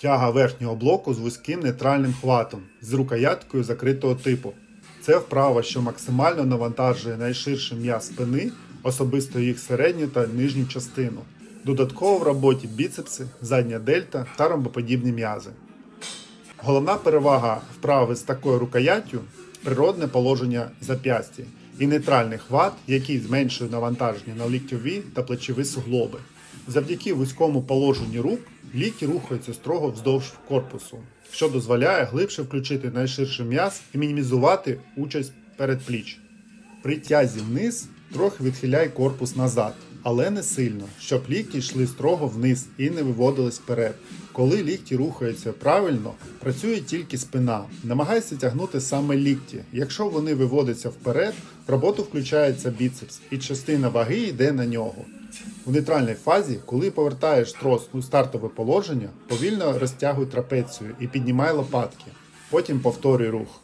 Тяга верхнього блоку з вузьким нейтральним хватом з рукояткою закритого типу. Це вправа, що максимально навантажує найширший м'яз спини, особисто їх середню та нижню частину. Додатково в роботі біцепси, задня дельта та ромбоподібні м'язи. Головна перевага вправи з такою рукояттю природне положення зап'ястя і нейтральний хват, який зменшує навантаження на ліктьові та плечові суглоби. Завдяки вузькому положенню рук лікті рухаються строго вздовж корпусу, що дозволяє глибше включити найширший м'яз і мінімізувати участь передпліч. При тязі вниз трохи відхиляй корпус назад, але не сильно, щоб лікті йшли строго вниз і не виводились вперед. Коли лікті рухаються правильно, працює тільки спина. Намагайся тягнути саме лікті. Якщо вони виводяться вперед, в роботу включається біцепс, і частина ваги йде на нього. У нейтральній фазі, коли повертаєш трос у стартове положення, повільно розтягуй трапецію і піднімай лопатки. Потім повторюй рух.